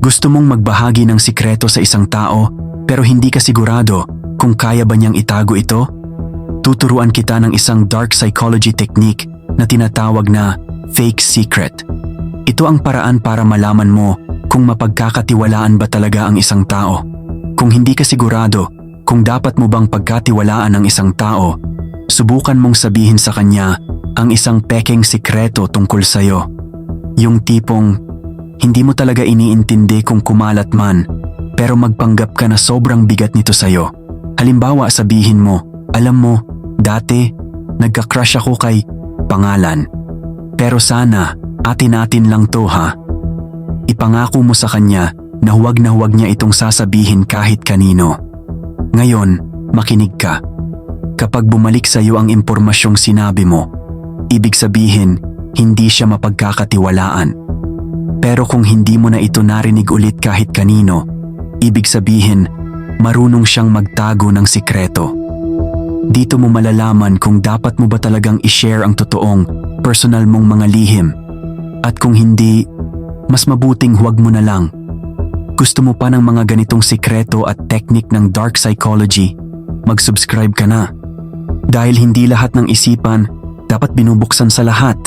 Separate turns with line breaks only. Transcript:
Gusto mong magbahagi ng sikreto sa isang tao pero hindi ka sigurado kung kaya ba niyang itago ito? Tuturuan kita ng isang dark psychology technique na tinatawag na fake secret. Ito ang paraan para malaman mo kung mapagkakatiwalaan ba talaga ang isang tao. Kung hindi ka sigurado kung dapat mo bang pagkatiwalaan ang isang tao, subukan mong sabihin sa kanya ang isang pekeng sikreto tungkol sa'yo. Yung tipong hindi mo talaga iniintindi kung kumalat man pero magpanggap ka na sobrang bigat nito sa'yo. Halimbawa sabihin mo, alam mo, dati nagka-crush ako kay pangalan. Pero sana, atin-atin lang to ha. Ipangako mo sa kanya na huwag na huwag niya itong sasabihin kahit kanino. Ngayon, makinig ka. Kapag bumalik sa iyo ang impormasyong sinabi mo, ibig sabihin, hindi siya mapagkakatiwalaan. Pero kung hindi mo na ito narinig ulit kahit kanino, ibig sabihin, marunong siyang magtago ng sikreto. Dito mo malalaman kung dapat mo ba talagang i-share ang totoong, personal mong mga lihim. At kung hindi, mas mabuting huwag mo na lang. Gusto mo pa ng mga ganitong sikreto at teknik ng dark psychology, mag-subscribe ka na. Dahil hindi lahat ng isipan dapat binubuksan sa lahat.